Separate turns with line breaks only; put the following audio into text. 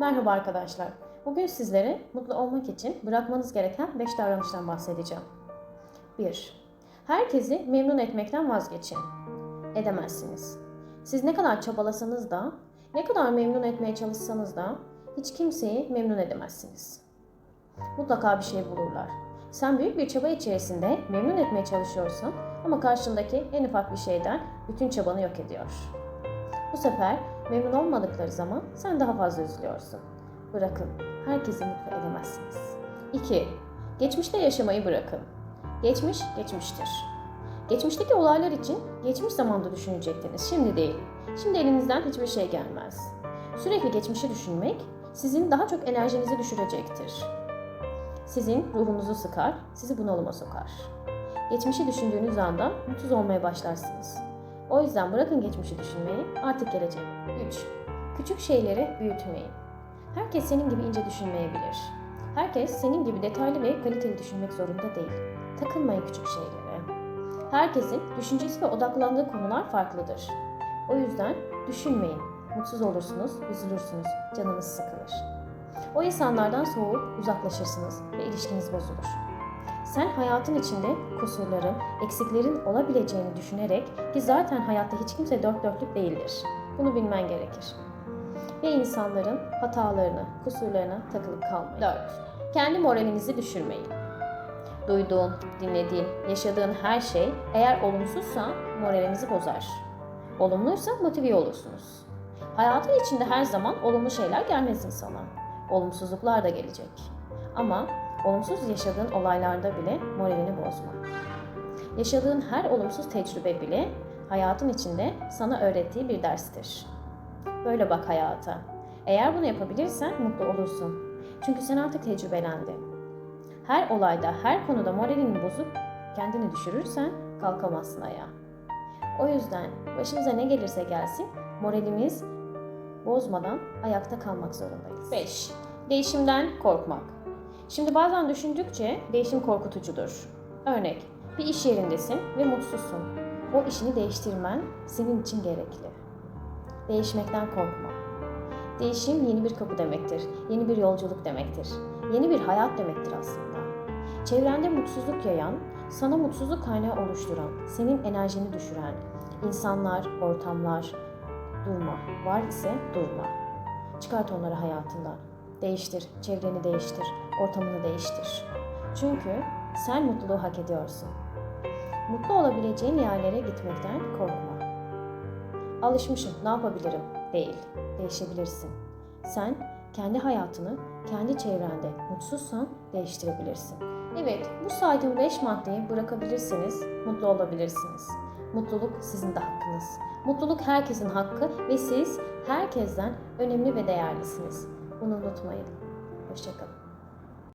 Merhaba arkadaşlar. Bugün sizlere mutlu olmak için bırakmanız gereken 5 davranıştan bahsedeceğim. 1. Herkesi memnun etmekten vazgeçin. Edemezsiniz. Siz ne kadar çabalasanız da, ne kadar memnun etmeye çalışsanız da hiç kimseyi memnun edemezsiniz. Mutlaka bir şey bulurlar. Sen büyük bir çaba içerisinde memnun etmeye çalışıyorsun ama karşındaki en ufak bir şeyden bütün çabanı yok ediyor. Bu sefer memnun olmadıkları zaman sen daha fazla üzülüyorsun. Bırakın, herkesi mutlu edemezsiniz. 2. Geçmişte yaşamayı bırakın. Geçmiş, geçmiştir. Geçmişteki olaylar için geçmiş zamanda düşünecektiniz, şimdi değil. Şimdi elinizden hiçbir şey gelmez. Sürekli geçmişi düşünmek sizin daha çok enerjinizi düşürecektir. Sizin ruhunuzu sıkar, sizi bunalıma sokar. Geçmişi düşündüğünüz anda mutsuz olmaya başlarsınız. O yüzden bırakın geçmişi düşünmeyi, artık gelecek. 3. Küçük şeyleri büyütmeyin. Herkes senin gibi ince düşünmeyebilir. Herkes senin gibi detaylı ve kaliteli düşünmek zorunda değil. Takılmayın küçük şeylere. Herkesin düşüncesi ve odaklandığı konular farklıdır. O yüzden düşünmeyin. Mutsuz olursunuz, üzülürsünüz, canınız sıkılır. O insanlardan soğuk, uzaklaşırsınız ve ilişkiniz bozulur. Sen hayatın içinde kusurların, eksiklerin olabileceğini düşünerek ki zaten hayatta hiç kimse dört dörtlük değildir. Bunu bilmen gerekir. Ve insanların hatalarını, kusurlarına takılıp kalmayın. 4. Kendi moralinizi düşürmeyin. Duyduğun, dinlediğin, yaşadığın her şey eğer olumsuzsa moralinizi bozar. Olumluysa motive olursunuz. Hayatın içinde her zaman olumlu şeyler gelmez insana. Olumsuzluklar da gelecek. Ama olumsuz yaşadığın olaylarda bile moralini bozma. Yaşadığın her olumsuz tecrübe bile hayatın içinde sana öğrettiği bir derstir. Böyle bak hayata. Eğer bunu yapabilirsen mutlu olursun. Çünkü sen artık tecrübelendin. Her olayda, her konuda moralini bozup kendini düşürürsen kalkamazsın ayağa. O yüzden başımıza ne gelirse gelsin moralimiz bozmadan ayakta kalmak zorundayız. 5. Değişimden korkmak. Şimdi bazen düşündükçe değişim korkutucudur. Örnek, bir iş yerindesin ve mutsuzsun. O işini değiştirmen senin için gerekli. Değişmekten korkma. Değişim yeni bir kapı demektir. Yeni bir yolculuk demektir. Yeni bir hayat demektir aslında. Çevrende mutsuzluk yayan, sana mutsuzluk kaynağı oluşturan, senin enerjini düşüren insanlar, ortamlar, durma. Var ise durma. Çıkart onları hayatından. Değiştir, çevreni değiştir, ortamını değiştir. Çünkü sen mutluluğu hak ediyorsun. Mutlu olabileceğin yerlere gitmekten korkma. Alışmışım, ne yapabilirim? Değil, değişebilirsin. Sen kendi hayatını, kendi çevrende mutsuzsan değiştirebilirsin. Evet, bu saydığım 5 maddeyi bırakabilirsiniz, mutlu olabilirsiniz. Mutluluk sizin de hakkınız. Mutluluk herkesin hakkı ve siz herkesten önemli ve değerlisiniz. Bunu unutmayın. Hoşçakalın.